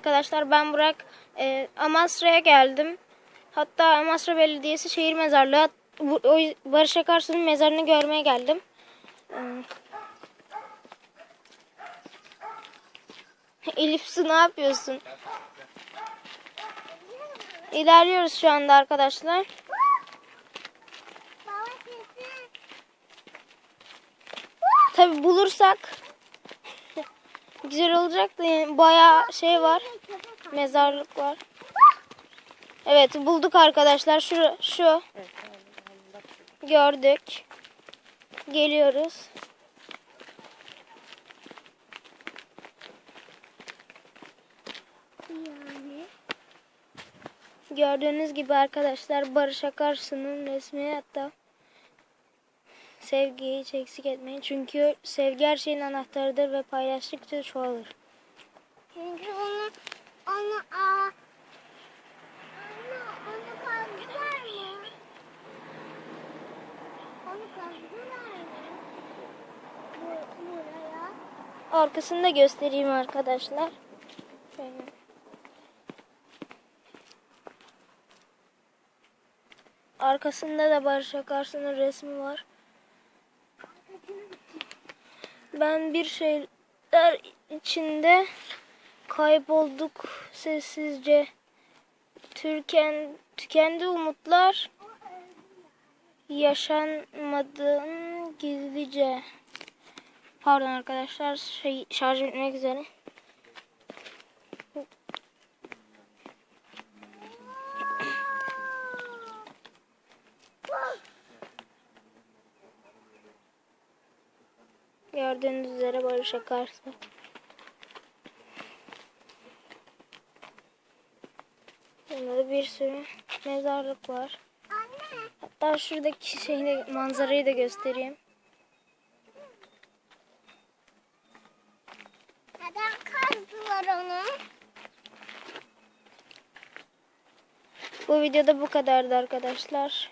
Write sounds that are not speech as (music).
Arkadaşlar ben Burak e, Amasra'ya geldim. Hatta Amasra Belediyesi şehir mezarlığı bu, o, Barış Akarsu'nun mezarını görmeye geldim. (laughs) E, ne yapıyorsun? İlerliyoruz şu anda arkadaşlar. Tabi bulursak güzel olacak da yani bayağı şey var. Mezarlık var. Evet bulduk arkadaşlar. Şu şu. Gördük. Geliyoruz. Gördüğünüz gibi arkadaşlar Barış Akarsu'nun resmi hatta sevgiyi eksik etmeyin. Çünkü sevgi her şeyin anahtarıdır ve paylaştıkça çoğalır. Çünkü onu onu aa onu onu kazdılar mı? Onu kazdılar mı? Bu buraya. Arkasını da göstereyim arkadaşlar. Şöyle. Arkasında da Barış Akarsu'nun resmi var. Ben bir şeyler içinde kaybolduk sessizce. Türken, tükendi umutlar yaşanmadın gizlice. Pardon arkadaşlar şey şarj etmek üzere. Gördüğünüz üzere Barış Akarsu. Burada bir sürü mezarlık var. Anne. Hatta şuradaki şeyi de, manzarayı da göstereyim. Neden kazdılar onu? Bu videoda bu kadardı arkadaşlar.